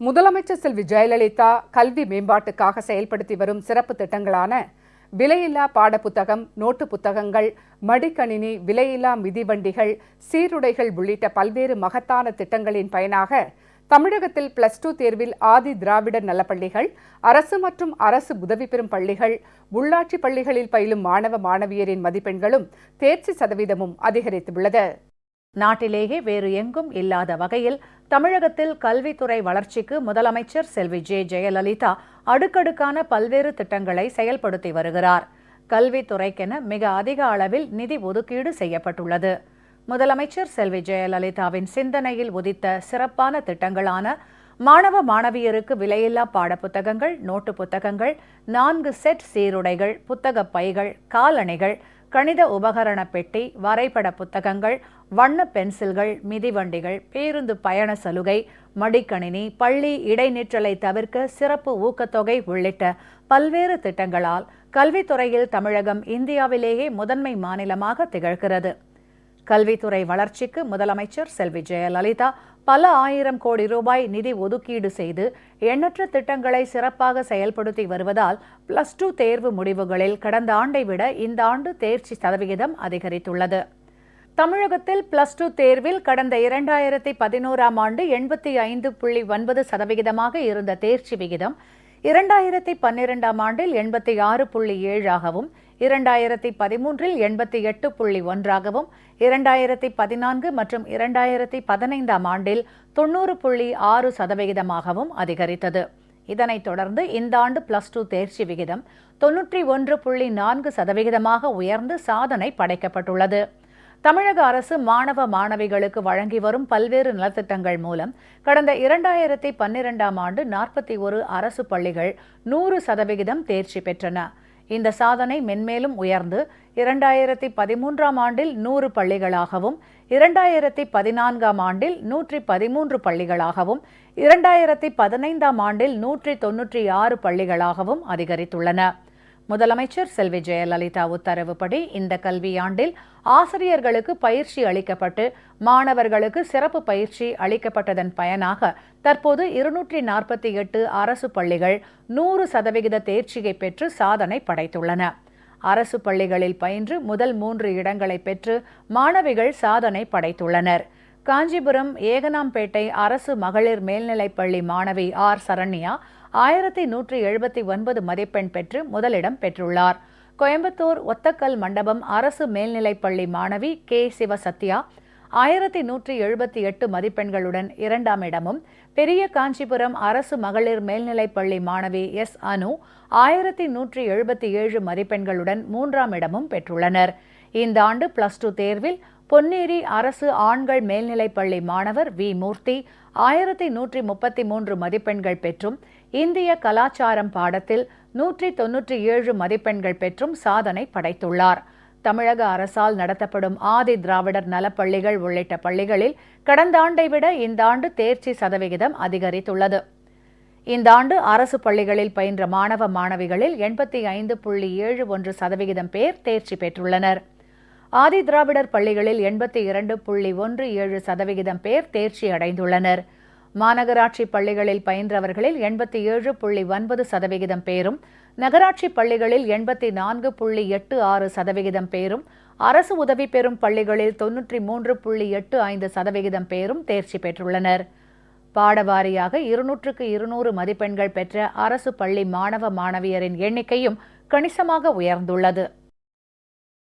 முதலமைச்சர் செல்வி ஜெயலலிதா கல்வி மேம்பாட்டுக்காக செயல்படுத்தி வரும் சிறப்பு திட்டங்களான விலையில்லா பாடப்புத்தகம் நோட்டு புத்தகங்கள் மடிக்கணினி விலையில்லா மிதிவண்டிகள் சீருடைகள் உள்ளிட்ட பல்வேறு மகத்தான திட்டங்களின் பயனாக தமிழகத்தில் பிளஸ் டூ தேர்வில் ஆதி திராவிடர் நலப்பள்ளிகள் அரசு மற்றும் அரசு உதவி பெறும் பள்ளிகள் உள்ளாட்சி பள்ளிகளில் பயிலும் மாணவ மாணவியரின் மதிப்பெண்களும் தேர்ச்சி சதவீதமும் அதிகரித்துள்ளது. நாட்டிலேயே வேறு எங்கும் இல்லாத வகையில் தமிழகத்தில் கல்வித்துறை வளர்ச்சிக்கு முதலமைச்சர் செல்வி ஜே ஜெயலலிதா அடுக்கடுக்கான பல்வேறு திட்டங்களை செயல்படுத்தி வருகிறார். கல்வித்துறைக்கென மிக அதிக அளவில் நிதி ஒதுக்கீடு செய்யப்பட்டுள்ளது. முதலமைச்சர் செல்வி ஜெயலலிதாவின் சிந்தனையில் உதித்த சிறப்பான திட்டங்களான மாணவ மாணவியருக்கு விலையில்லா பாடப்புத்தகங்கள் நோட்டு புத்தகங்கள் நான்கு செட் சீருடைகள் புத்தகப் பைகள் காலணிகள் கணித உபகரண பெட்டி வரைபட புத்தகங்கள் வண்ண பென்சில்கள் மிதிவண்டிகள் பேருந்து பயண சலுகை மடிக்கணினி பள்ளி இடைநிற்றலை தவிர்க்க சிறப்பு ஊக்கத்தொகை உள்ளிட்ட பல்வேறு திட்டங்களால் கல்வித்துறையில் தமிழகம் இந்தியாவிலேயே முதன்மை மாநிலமாக திகழ்கிறது. கல்வித்துறை வளர்ச்சிக்கு முதலமைச்சர் செல்வி ஜெயலலிதா பல ஆயிரம் கோடி ரூபாய் நிதி ஒதுக்கீடு செய்து எண்ணற்ற திட்டங்களை சிறப்பாக செயல்படுத்தி வருவதால் பிளஸ் டூ தேர்வு முடிவுகளில் கடந்த ஆண்டை விட இந்த ஆண்டு தேர்ச்சி சதவிகிதம் அதிகரித்துள்ளது. தமிழகத்தில் பிளஸ் டூ தேர்வில் கடந்த இரண்டாயிரத்தி பதினோராம் ஆண்டு எண்பத்தி ஐந்து புள்ளி ஒன்பது சதவிகிதமாக இருந்த தேர்ச்சி விகிதம் இரண்டாயிரத்தி பன்னிரெண்டாம் ஆண்டில் எண்பத்தி ஆறு புள்ளி ஏழாகவும் இரண்டாயிரத்தி பதிமூன்றில் எண்பத்தி எட்டு புள்ளி ஒன்றாகவும் இரண்டாயிரத்தி பதினான்கு மற்றும் இரண்டாயிரத்தி பதினைந்தாம் ஆண்டில் தொன்னூறு புள்ளி ஆறு சதவிகிதமாகவும் அதிகரித்தது. இதனைத் தொடர்ந்து இந்த ஆண்டு பிளஸ் டூ தேர்ச்சி விகிதம் தொன்னூற்றி ஒன்று புள்ளி நான்கு சதவிகிதமாக உயர்ந்து சாதனை படைக்கப்பட்டுள்ளது. தமிழக அரசு மாணவ மாணவிகளுக்கு வழங்கி வரும் பல்வேறு நலத்திட்டங்கள் மூலம் கடந்த இரண்டாயிரத்தி பன்னிரெண்டாம் ஆண்டு நாற்பத்தி ஒரு அரசு பள்ளிகள் நூறு சதவிகிதம் தேர்ச்சி பெற்றன. இந்த சாதனை மென்மேலும் உயர்ந்து இரண்டாயிரத்தி பதிமூன்றாம் ஆண்டில் நூறு பள்ளிகளாகவும் இரண்டாயிரத்தி பதினான்காம் ஆண்டில் நூற்றி பதிமூன்று பள்ளிகளாகவும் இரண்டாயிரத்தி பதினைந்தாம் ஆண்டில் நூற்றி தொன்னூற்றி ஆறு பள்ளிகளாகவும் அதிகரித்துள்ளன. முதலமைச்சர் செல்வி ஜெயலலிதா உத்தரவுப்படி இந்த கல்வியாண்டில் ஆசிரியர்களுக்கு பயிற்சி அளிக்கப்பட்டு மாணவர்களுக்கு சிறப்பு பயிற்சி அளிக்கப்பட்டதன் பயனாக தற்போது இருநூற்றி நாற்பத்தி எட்டு அரசு பள்ளிகள் நூறு சதவிகித தேர்ச்சியை பெற்று சாதனை படைத்துள்ளன. அரசு பள்ளிகளில் பயின்று முதல் மூன்று இடங்களை பெற்று மாணவிகள் சாதனை படைத்துள்ளனர். காஞ்சிபுரம் ஏகனாம்பேட்டை அரசு மகளிர் மேல்நிலைப்பள்ளி மாணவி ஆர் சரண்யா ஆயிரத்தி நூற்றி எழுபத்தி ஒன்பது மதிப்பெண் பெற்று முதலிடம் பெற்றுள்ளார். கோயம்புத்தூர் ஒத்தக்கல் மண்டபம் அரசு மேல்நிலைப்பள்ளி மாணவி கே. சிவசத்யா ஆயிரத்தி நூற்றி எழுபத்தி எட்டு மதிப்பெண்களுடன் இரண்டாம் இடமும் பெரிய காஞ்சிபுரம் அரசு மகளிர் மேல்நிலைப்பள்ளி மாணவி எஸ். அனு ஆயிரத்தி நூற்றி எழுபத்தி ஏழு மதிப்பெண்களுடன் மூன்றாம் இடமும் பெற்றுள்ளனர். இந்த ஆண்டு பிளஸ் டூ தேர்வில் பொன்னேரி அரசு ஆண்கள் மேல்நிலைப்பள்ளி மாணவர் வி மூர்த்தி ஆயிரத்தி நூற்றி முப்பத்தி மூன்று மதிப்பெண்கள் பெற்றும் இந்திய கலாச்சாரம் பாடத்தில் நூற்றி தொன்னூற்றி ஏழு மதிப்பெண்கள் பெற்றும் சாதனை படைத்துள்ளார். தமிழக அரசால் நடத்தப்படும் ஆதி திராவிடர் நலப்பள்ளிகள் உள்ளிட்ட பள்ளிகளில் கடந்த ஆண்டை விட இந்த ஆண்டு தேர்ச்சி சதவிகிதம் அதிகரித்துள்ளது. இந்த ஆண்டு அரசு பள்ளிகளில் பயின்ற மாணவ மாணவிகளில் எண்பத்தி ஐந்து புள்ளி ஏழு ஒன்று சதவிகிதம் பேர் தேர்ச்சி பெற்றுள்ளனர். ஆதி திராவிடர் பள்ளிகளில் எண்பத்தி இரண்டு புள்ளி ஒன்று ஏழு சதவிகிதம் பேர் தேர்ச்சி அடைந்துள்ளனர். மாநகராட்சி பள்ளிகளில் பயின்றவர்களில் எண்பத்தி ஏழு புள்ளி ஒன்பது சதவிகிதம் பேரும் நகராட்சி பள்ளிகளில் எண்பத்தி நான்கு புள்ளி எட்டு ஆறு சதவிகிதம் பேரும் அரசு உதவி பெறும் பள்ளிகளில் தொன்னூற்றி மூன்று புள்ளி எட்டு ஐந்து சதவிகிதம் பேரும் தேர்ச்சி பெற்றுள்ளனர். பாடவாரியாக இருநூற்றுக்கு இருநூறு மதிப்பெண்கள் பெற்ற அரசு பள்ளி மாணவ மாணவியரின் எண்ணிக்கையும் கணிசமாக உயர்ந்துள்ளது.